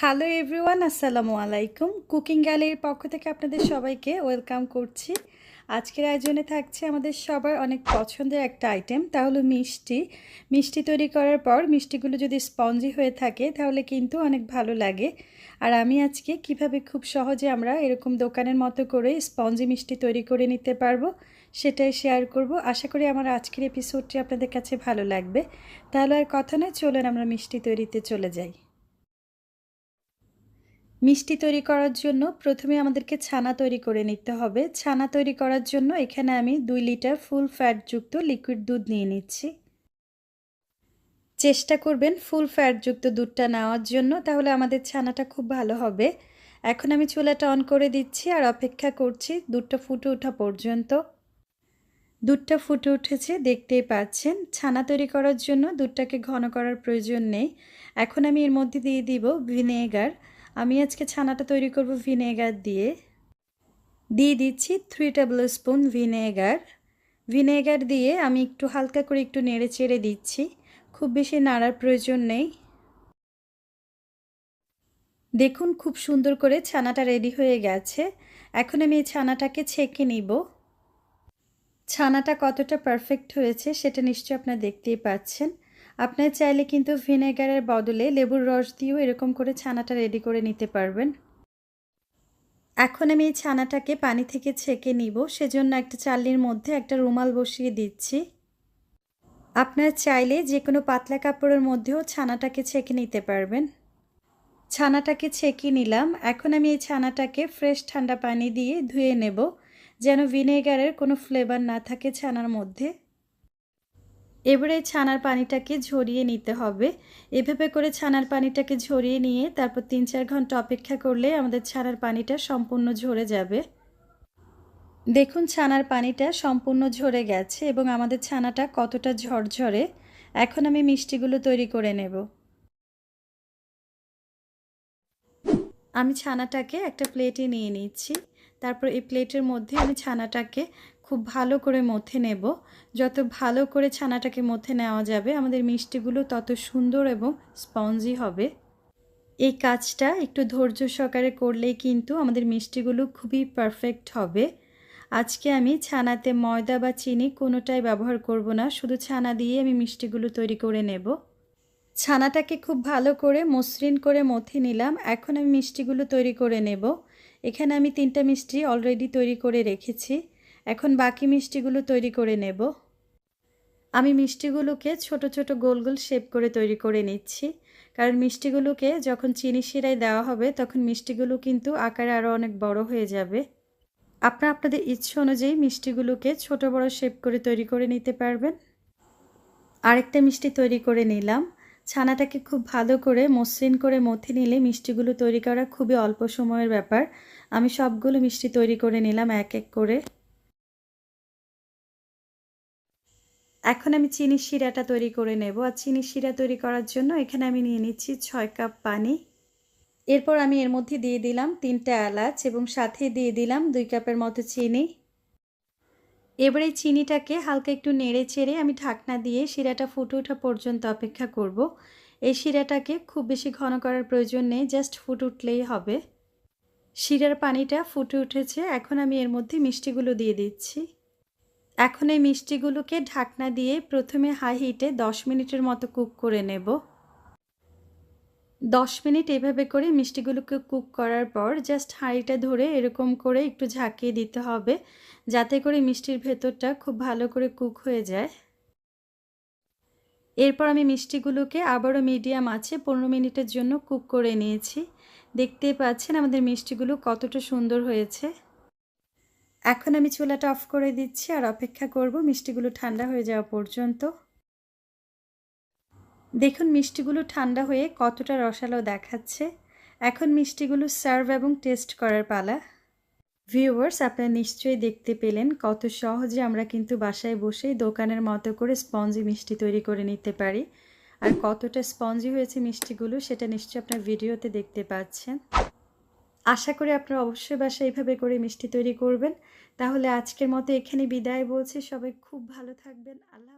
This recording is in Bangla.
হ্যালো এভরিওয়ান, আসসালামু আলাইকুম। কুকিং গ্যালারির পক্ষ থেকে আপনাদের সবাইকে ওয়েলকাম করছি। আজকের আয়োজনে থাকছে আমাদের সবার অনেক পছন্দের একটা আইটেম, তা হলো মিষ্টি। মিষ্টি তৈরি করার পর মিষ্টিগুলো যদি স্পঞ্জি হয়ে থাকে, তাহলে কিন্তু অনেক ভালো লাগে। আর আমি আজকে কীভাবে খুব সহজে আমরা এরকম দোকানের মতো করে স্পঞ্জি মিষ্টি তৈরি করে নিতে পারব, সেটাই শেয়ার করব। আশা করি আমার আজকের এপিসোডটি আপনাদের কাছে ভালো লাগবে। তাহলে আর কথা নয়, চলুন আমরা মিষ্টি তৈরিতে চলে যাই। মিষ্টি তৈরি করার জন্য প্রথমে আমাদেরকে ছানা তৈরি করে নিতে হবে। ছানা তৈরি করার জন্য এখানে আমি দুই লিটার ফুল ফ্যাটযুক্ত লিকুইড দুধ নিয়ে নিচ্ছি। চেষ্টা করবেন ফুল ফ্যাটযুক্ত দুধটা নেওয়ার জন্য, তাহলে আমাদের ছানাটা খুব ভালো হবে। এখন আমি চুলাটা অন করে দিচ্ছি আর অপেক্ষা করছি দুধটা ফুটে ওঠা পর্যন্ত। দুধটা ফুটে উঠেছে, দেখতেই পাচ্ছেন। ছানা তৈরি করার জন্য দুধটাকে ঘন করার প্রয়োজন নেই। এখন আমি এর মধ্যে দিয়ে দিব ভিনেগার। আমি আজকে ছানাটা তৈরি করব ভিনেগার দিয়ে। দিয়ে দিচ্ছি three tablespoon vinegar vinegar দিয়ে আমি একটু হালকা করে একটু নেড়ে চেড়ে দিচ্ছি। খুব বেশি নাড়ার প্রয়োজন নেই। দেখুন খুব সুন্দর করে ছানাটা রেডি হয়ে গেছে। এখন আমি এই ছানাটাকে ছেঁকে নিব। ছানাটা কতটা পারফেক্ট হয়েছে সেটা নিশ্চয়ই আপনারা দেখতেই পাচ্ছেন। আপনার চাইলে কিন্তু ভিনেগারের বদলে লেবুর রস দিয়েও এরকম করে ছানাটা রেডি করে নিতে পারবেন। এখন আমি এই ছানাটাকে পানি থেকে ছেঁকে নিব। সেজন্য একটা চাল্লির মধ্যে একটা রুমাল বসিয়ে দিচ্ছি। আপনার চাইলে যে কোনো পাতলা কাপড়ের মধ্যেও ছানাটাকে ছেঁকে নিতে পারবেন। ছানাটাকে ছেঁকে নিলাম। এখন আমি এই ছানাটাকে ফ্রেশ ঠান্ডা পানি দিয়ে ধুয়ে নেব, যেন ভিনেগারের কোনো ফ্লেভার না থাকে ছানার মধ্যে। এবারে ছানার পানিটাকে ঝরিয়ে নিতে হবে। এভাবে করে ছানার পানিটাকে ঝরিয়ে নিয়ে তারপর তিন চার ঘণ্টা অপেক্ষা করলে আমাদের ছানার পানিটা সম্পূর্ণ ঝরে যাবে। দেখুন, ছানার পানিটা সম্পূর্ণ ঝরে গেছে এবং আমাদের ছানাটা কতটা ঝরঝরে। এখন আমি মিষ্টিগুলো তৈরি করে নেব। আমি ছানাটাকে একটা প্লেটে নিয়ে নিচ্ছি। তারপর এই প্লেটের মধ্যে আমি ছানাটাকে খুব ভালো করে মথে নেব। যত ভালো করে ছানাটাকে মথে নেওয়া যাবে, আমাদের মিষ্টিগুলো তত সুন্দর এবং স্পঞ্জি হবে। এই কাজটা একটু ধৈর্য সহকারে করলেই কিন্তু আমাদের মিষ্টিগুলো খুবই পারফেক্ট হবে। আজকে আমি ছানাতে ময়দা বা চিনি কোনোটাই ব্যবহার করব না, শুধু ছানা দিয়ে আমি মিষ্টিগুলো তৈরি করে নেব। ছানাটাকে খুব ভালো করে মসৃণ করে মথে নিলাম, এখন আমি মিষ্টিগুলো তৈরি করে নেব। এখানে আমি তিনটা মিষ্টি অলরেডি তৈরি করে রেখেছি। এখন বাকি মিষ্টিগুলো তৈরি করে নেব। আমি মিষ্টিগুলোকে ছোট ছোট গোল গোল শেপ করে তৈরি করে নিচ্ছি। কারণ মিষ্টিগুলোকে যখন চিনি শিরায় দেওয়া হবে, তখন মিষ্টিগুলো কিন্তু আকারে আরও অনেক বড় হয়ে যাবে। আপনারা আপনাদের ইচ্ছে অনুযায়ী মিষ্টিগুলোকে ছোট বড় শেপ করে তৈরি করে নিতে পারবেন। আরেকটা মিষ্টি তৈরি করে নিলাম। ছানাটাকে খুব ভালো করে মসৃণ করে মথে নিলে মিষ্টিগুলো তৈরি করা খুবই অল্প সময়ের ব্যাপার। আমি সবগুলো মিষ্টি তৈরি করে নিলাম এক এক করে। এখন আমি চিনি শিরাটা তৈরি করে নেব। আর চিনি শিরা তৈরি করার জন্য এখানে আমি নিয়ে নিচ্ছি ছয় কাপ পানি। এরপর আমি এর মধ্যে দিয়ে দিলাম তিনটা এলাচ এবং সাথে দিয়ে দিলাম দুই কাপের মতো চিনি। এবারে চিনিটাকে হালকা একটু নেড়ে চেড়ে আমি ঢাকনা দিয়ে শিরাটা ফুটে ওঠা পর্যন্ত অপেক্ষা করব। এই শিরাটাকে খুব বেশি ঘন করার প্রয়োজন নেই, জাস্ট ফুট উঠলেই হবে। শিরার পানিটা ফুটে উঠেছে। এখন আমি এর মধ্যে মিষ্টিগুলো দিয়ে দিচ্ছি। এখন এই মিষ্টিগুলোকে ঢাকনা দিয়ে প্রথমে হাই হিটে দশ মিনিটের মতো কুক করে নেব। দশ মিনিট এভাবে করে মিষ্টিগুলোকে কুক করার পর জাস্ট হাঁড়িটা ধরে এরকম করে একটু ঝাঁকিয়ে দিতে হবে, যাতে করে মিষ্টির ভেতরটা খুব ভালো করে কুক হয়ে যায়। এরপর আমি মিষ্টিগুলোকে আবারও মিডিয়াম আছে, পনেরো মিনিটের জন্য কুক করে নিয়েছি। দেখতেই পাচ্ছেন আমাদের মিষ্টিগুলো কতটা সুন্দর হয়েছে। এখন আমি চুলাটা অফ করে দিচ্ছি আর অপেক্ষা করব মিষ্টিগুলো ঠান্ডা হয়ে যাওয়া পর্যন্ত। দেখুন, মিষ্টিগুলো ঠান্ডা হয়ে কতটা রসালো দেখাচ্ছে। এখন মিষ্টিগুলো সার্ভ এবং টেস্ট করার পালা। ভিউয়ার্স, আপনারা নিশ্চয়ই দেখতে পেলেন কত সহজে আমরা কিন্তু বাসায় বসেই দোকানের মতো করে স্পঞ্জি মিষ্টি তৈরি করে নিতে পারি। আর কতটা স্পঞ্জি হয়েছে মিষ্টিগুলো, সেটা নিশ্চয়ই আপনার ভিডিওতে দেখতে পাচ্ছেন। আশা করি আপনারা অবশ্যই বাসায় এইভাবে করে মিষ্টি তৈরি করবেন। তাহলে আজকের মতো এখানে বিদায় বলছি। সবাই খুব ভালো থাকবেন। আল্লাহ